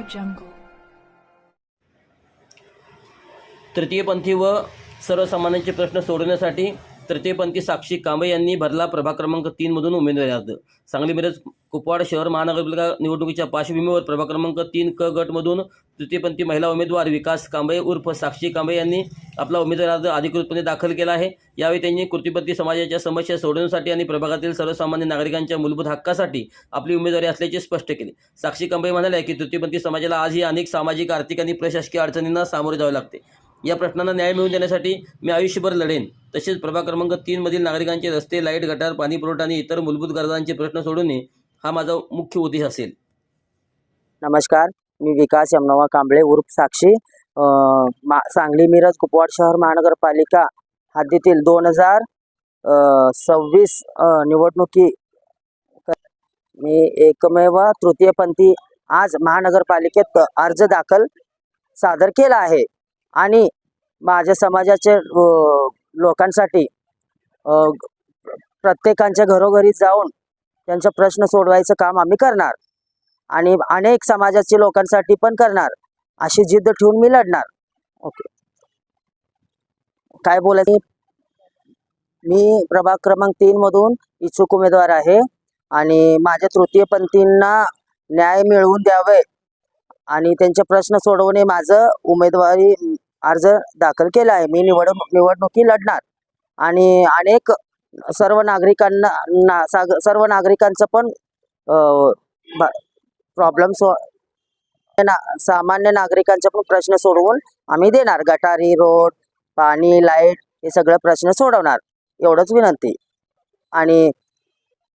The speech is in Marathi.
jungle. तृतीयपंथी व सर्वसामान्यांचे प्रश्न सोडवण्यासाठी तृतीयपंथी साक्षी कांबळे यांनी भरला प्रभाग क्रमांक तीनमधून उमेदवारी अर्ज. सांगली मिरज कुपवाड शहर महानगरपालिका निवडणुकीच्या पार्श्वभूमीवर प्रभाग क्रमांक तीन क गटमधून तृतीयपंथी महिला उमेदवार विकास कांबळे उर्फ साक्षी कांबळे यांनी आपला उमेदवारी अर्ज अधिकृतपणे दाखल केला आहे. यावेळी त्यांनी कृतीपंथी समाजाच्या समस्या सोडवण्यासाठी आणि प्रभागातील सर्वसामान्य नागरिकांच्या मूलभूत हक्कासाठी आपली उमेदवारी असल्याचे स्पष्ट केले. साक्षी कांबळे म्हणाल्या की तृतीयपंथी समाजाला आजही अनेक सामाजिक आर्थिक आणि प्रशासकीय अडचणींना सामोरे जावे लागते. या प्रश्नांना न्याय मिळवून देण्यासाठी मी आयुष्यभर लढेन. तसेच प्रभाग क्रमांक तीनमधील नागरिकांचे रस्ते लाइट गटार पाणी पुरवठा आणि इतर मूलभूत गरजांचे प्रश्न सोडवणे हा माझा मुख्य उद्देश असेल. नमस्कार मी विकास यमनवा कांबळे उर्फ साक्षी. अं, मा सांगली मिरज कुपवाड शहर महानगरपालिका हद्दीतील दोन हजार सव्वीस निवडणुकी मी एकमेव तृतीयपंथी आज महानगरपालिकेत अर्ज दाखल सादर केला आहे. आणि माझ्या समाजाचे लोकांसाठी प्रत्येकांच्या घरोघरी जाऊन त्यांचा प्रश्न सोडवायचं काम आम्ही करणार. आणि अनेक समाजाच्या लोकांसाठी पण करणार. अशी जिद्द ठेवून मी लढणार. ओके. काय बोलायचं? मी प्रभाग क्रमांक तीन मधून इच्छुक उमेदवार आहे. आणि माझ्या तृतीयपंथींना न्याय मिळवून द्यावे. आणि त्यांचे प्रश्न सोडवणे माझं उमेदवारी अर्ज दाखल केला आहे. मी निवड निवडणुकी लढणार. आणि अनेक सर्व नागरिकांना ना साग- सर्व नागरिकांचं पण प्रॉब्लेम सो हो, ना सामान्य नागरिकांचे पण प्रश्न सोडवून आम्ही देणार. गटारी रोड पाणी लाइट हे सगळे प्रश्न सोडवणार. एवढंच विनंती. आणि